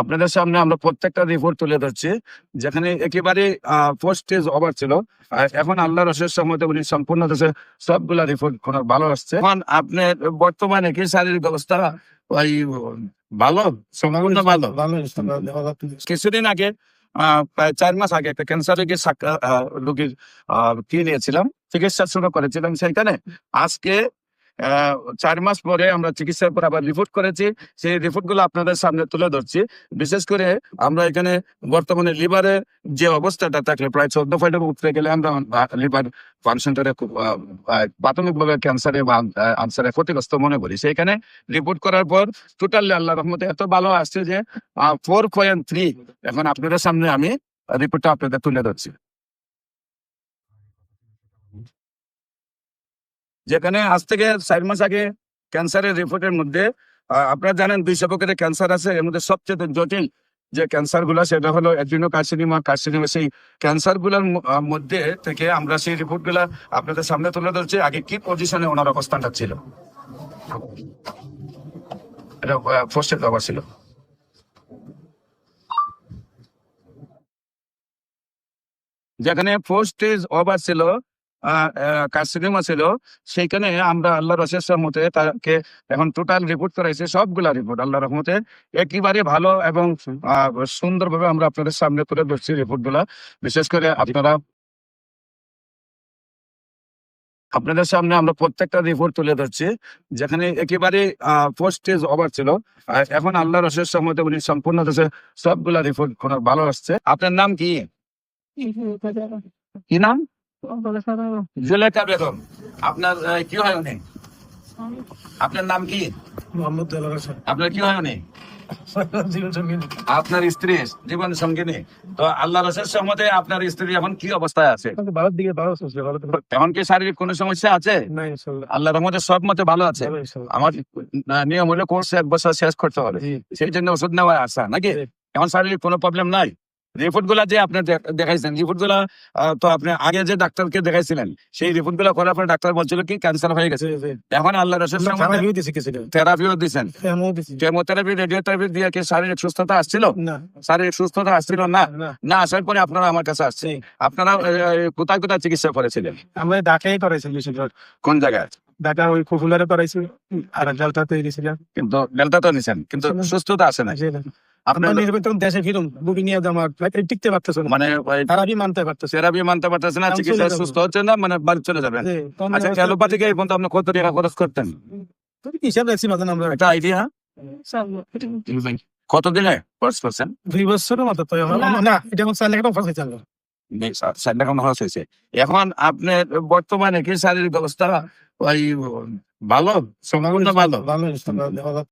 আপনাদের সামনে আমরা প্রত্যেকটা রিপোর্ট তুলে ধরছি যেখানে একেবারে পোস্ট স্টেজ ওভার ছিল। এখন আল্লাহ রসের সম্মতে উনি সম্পূর্ণ দেশে সবগুলা রিপোর্ট ভালো আসছে। এখন আপনার বর্তমানে কি শারীরিক অবস্থা? ওই ভালো? সম্পূর্ণ ভালো কিছুদিন আগে প্রায় চার মাস আগে একটা ক্যান্সার রোগীর রোগীর কি নিয়েছিলাম? চিকিৎসা শুরু করেছিলাম সেখানে আজকে চার মাস পরে আমরা চিকিৎসার পর আবার রিপোর্ট করেছি। সেই রিপোর্টগুলো আপনাদের সামনে তুলে ধরছি। বিশেষ করে আমরা এখানে বর্তমানে লিভারের যে অবস্থাটা থাকলে প্রায় চোদ্দ পয়েন্টের উঠতে গেলে আমরা লিভার ফাংশনটারে খুব প্রাথমিকভাবে ক্যান্সারে বা আনসারে ক্ষতিগ্রস্ত মনে করি। সেইখানে রিপোর্ট করার পর টোটালি আল্লাহ রহমতে এত ভালো আসছে যে ফোর পয়েন্ট থ্রি এখন আপনাদের সামনে আমি রিপোর্টটা আপনাদের তুলে ধরছি। যেখানে আজ থেকে চার মাস আগে ক্যান্সারের রিপোর্টের মধ্যে আপনারা জানেন দুইশো প্রকারের ক্যান্সার আছে, এর মধ্যে সবচেয়ে জটিল যে ক্যান্সারগুলা সেটা হলো অ্যাড্রিনো কার্সিনিমা কার্সিনিমা সেই ক্যান্সারগুলার মধ্যে থেকে আমরা সেই রিপোর্টগুলা আপনাদের সামনে তুলে ধরছি, আগে কি পজিশনে ওনার অবস্থানটা ছিল? এটা ফার্স্ট যেখানে ফোর্থ স্টেজ ওভার ছিল কার্সিনোমা ছিল সেইখানে আমরা আল্লাহ রসের মতে তাকে এখন টোটাল রিপোর্ট করাইছে সবগুলা রিপোর্ট আল্লাহ রহমতে। একেবারে ভালো এবং সুন্দরভাবে আমরা আপনাদের সামনে তুলে ধরছি রিপোর্টগুলা বিশেষ করে আপনারা আপনাদের সামনে আমরা প্রত্যেকটা রিপোর্ট তুলে ধরছি যেখানে একেবারে ফার্স্ট স্টেজ ওভার ছিল। এখন আল্লাহ রসের মতে উনি সম্পূর্ণ দেশে সবগুলা রিপোর্ট ভালো আসছে। আপনার নাম কি? কি নাম? বেগম আপনার কি হয় উনি? আপনার নাম কি? মোহাম্মদ আপনার কি হয় উনি? আপনার স্ত্রী জীবন সঙ্গিনী। তো আল্লাহ রসের আপনার স্ত্রী এখন কি অবস্থায় আছে? ভালোর দিকে ভালো এখন কি শারীরিক কোনো সমস্যা আছে? না আল্লাহ রহমতে সব মতে ভালো আছে। আমার নিয়ম হলে কোর্স এক বছর শেষ করতে হবে। সেই জন্য ওষুধ নেওয়া আসা নাকি। এখন শারীরিক কোনো প্রবলেম নাই? রিপোর্টগুলা যে আপনি দেখ- দেখাইছেন রিপোর্টগুলা তো আপনি আগে যে ডাক্তারকে দেখাইছিলেন সেই রিপোর্টগুলা করার পরে ডাক্তার বলছিল কি ক্যান্সার হয়ে গেছে। জি জি এখন আল্লাহ হয়ে কিছু থেরাপিও দিচ্ছেন কেমোথেরাপি রেডিওথেরাপি দিয়ে কি শারীরিক সুস্থতা আসছিল? না। শারীরিক সুস্থতা আসছিল না? না। আসার পরে আপনারা আমার কাছে আসছে আপনারা কোথায় কোথায় চিকিৎসা করেছিলেন? আমরা ঢাকায় বেশিরভাগ কোন জায়গায়? ঢাকা ওই করাইছি আর দিয়েছিলাম। কিন্তু নিছেন কিন্তু সুস্থতা আসে জি না। আপনার আমরা নির্বাচন দেশে ফিরুন বুকি নিয়ে আমার টিকতে পারতেছে মানে খারাপই মানতে পারতেছে। থেরাপি মানতে পারতেছে না চিকিৎসা সুস্থ হচ্ছে না মানে বাড়ি চলে যাবেন। আচ্ছা অ্যালোপ্যাথিকে এই পর্যন্ত আপনি কত টাকা খরচ করতেন? হিসাব রাখছি মাঝে আমরা একটা আইডিয়া কত দিনে খরচ করছেন? দুই বছরের মতো তো না। এটা এখন চার লাখ টাকা ফাঁসাইছে আমরা ষাট টাকা খরচ হয়েছে। এখন আপনার বর্তমানে কি শারীরিক অবস্থা? ওই ভালো ভালো ভালো।